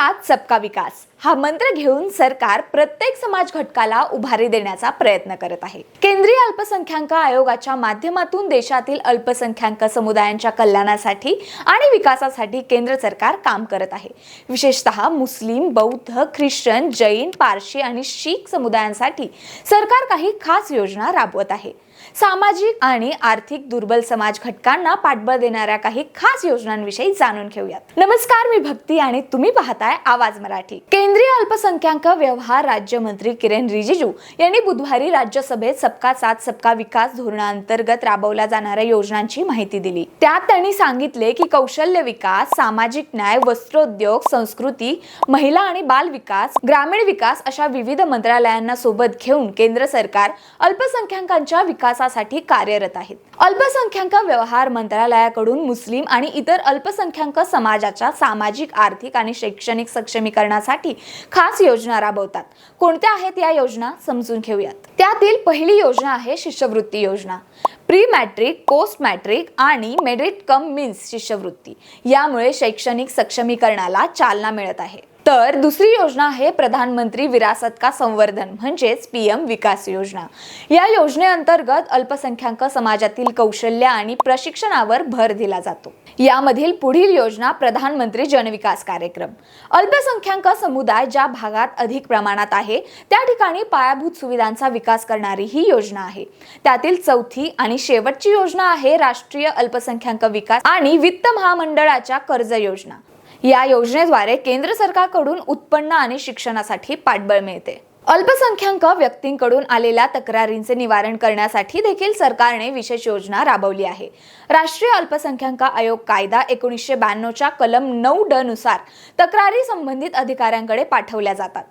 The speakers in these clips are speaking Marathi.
साथ सबका विकास. हा मंत्र घेऊन सरकार प्रत्येक समाज घटकाला उभारी देण्याचा प्रयत्न करत आहे. केंद्रीय अल्पसंख्याक आयोगाच्या माध्यमातून देशातील अल्पसंख्याक समुदायांच्या कल्याणासाठी आणि विकासासाठी केंद्र सरकार काम करत आहे. विशेषतः मुस्लिम बौद्ध ख्रिश्चन जैन पारशी आणि शीख समुदायांसाठी सरकार काही खास योजना राबवत आहे. सामाजिक आणि आर्थिक दुर्बल समाज घटकांना पाठबळ देणाऱ्या काही खास योजनांविषयी जाणून घेऊयात. नमस्कार मी भक्ती आणि तुम्ही पाहताय आवाज मराठी. केंद्रीय अल्पसंख्याक व्यवहार राज्यमंत्री किरेन रिजिजू यांनी बुधवारी राज्यसभेत सबका साथ सबका विकास धोरणाअंतर्गत राबवल्या जाणाऱ्या योजनांची माहिती दिली. त्यात त्यांनी सांगितले की कौशल्य विकास सामाजिक न्याय वस्त्रोद्योग संस्कृती महिला आणि बाल विकास ग्रामीण विकास अशा विविध मंत्रालयांना सोबत घेऊन केंद्र सरकार अल्पसंख्याकांच्या विकासासाठी कार्यरत आहेत. अल्पसंख्याक व्यवहार मंत्रालयाकडून मुस्लिम आणि इतर अल्पसंख्याक समाजाच्या सामाजिक आर्थिक आणि शैक्षणिक सक्षम सक्षमीकरणासाठी खास योजना राबवतात. कोणत्या आहेत या योजना? समजून घेऊयात. त्यातील पहिली योजना आहे शिष्यवृत्ती योजना. प्री मॅट्रिक पोस्ट मॅट्रिक आणि मेरिट कम मीन्स शिष्यवृत्ती. यामुळे शैक्षणिक सक्षमीकरणाला चालना मिळत आहे. तर दुसरी योजना आहे प्रधानमंत्री विरासत का संवर्धन म्हणजेच पीएम विकास योजना. या योजनेअंतर्गत अल्पसंख्याक समाजातील कौशल्य आणि प्रशिक्षणावर भर दिला जातो. यामधील पुढील योजना प्रधानमंत्री जनविकास कार्यक्रम. अल्पसंख्याक समुदाय ज्या भागात अधिक प्रमाणात आहे त्या ठिकाणी पायाभूत सुविधांचा विकास करणारी ही योजना आहे. त्यातील चौथी आणि शेवटची योजना आहे राष्ट्रीय अल्पसंख्याक विकास आणि वित्त महामंडळाच्या कर्ज योजना. या योजनेद्वारे केंद्र सरकारकडून उत्पन्न आणि शिक्षणासाठी पाठबळ मिळते. अल्पसंख्याक व्यक्तींकडून आलेल्या तक्रारींचे निवारण करण्यासाठी देखील सरकारने विशेष योजना राबवली आहे. राष्ट्रीय अल्पसंख्याक आयोग कायदा एकोणीसशे ब्याण्णवच्या कलम नऊ ड नुसार तक्रारी संबंधित अधिकाऱ्यांकडे पाठवल्या जातात.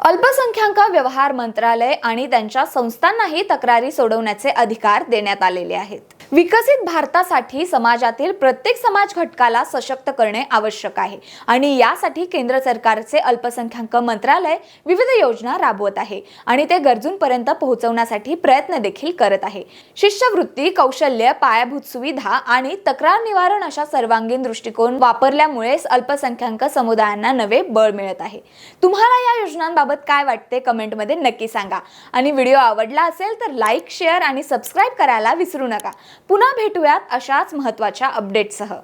अल्पसंख्याक व्यवहार मंत्रालय आणि त्यांच्या संस्थांनाही तक्रारी सोडवण्याचे अधिकार देण्यात आलेले आहेत. विकसित भारतासाठी समाजातील प्रत्येक समाज घटकाला सशक्त करणे आवश्यक आहे. आणि यासाठी केंद्र सरकारचे अल्पसंख्याक मंत्रालय विविध योजना राबवत आहे आणि ते गरजूंपर्यंत पोहोचवण्यासाठी प्रयत्न देखील करत आहे. शिष्यवृत्ती कौशल्य पायाभूत सुविधा आणि तक्रार निवारण अशा सर्वांगीण दृष्टिकोन वापरल्यामुळेच अल्पसंख्याक समुदायांना नवे बळ मिळत आहे. तुम्हाला या योजनांबाबत काय वाटते कमेंटमध्ये नक्की सांगा. आणि व्हिडिओ आवडला असेल तर लाईक शेअर आणि सबस्क्राईब करायला विसरू नका. पुन्हा भेटूयात अशाच महत्त्वाच्या अपडेटसह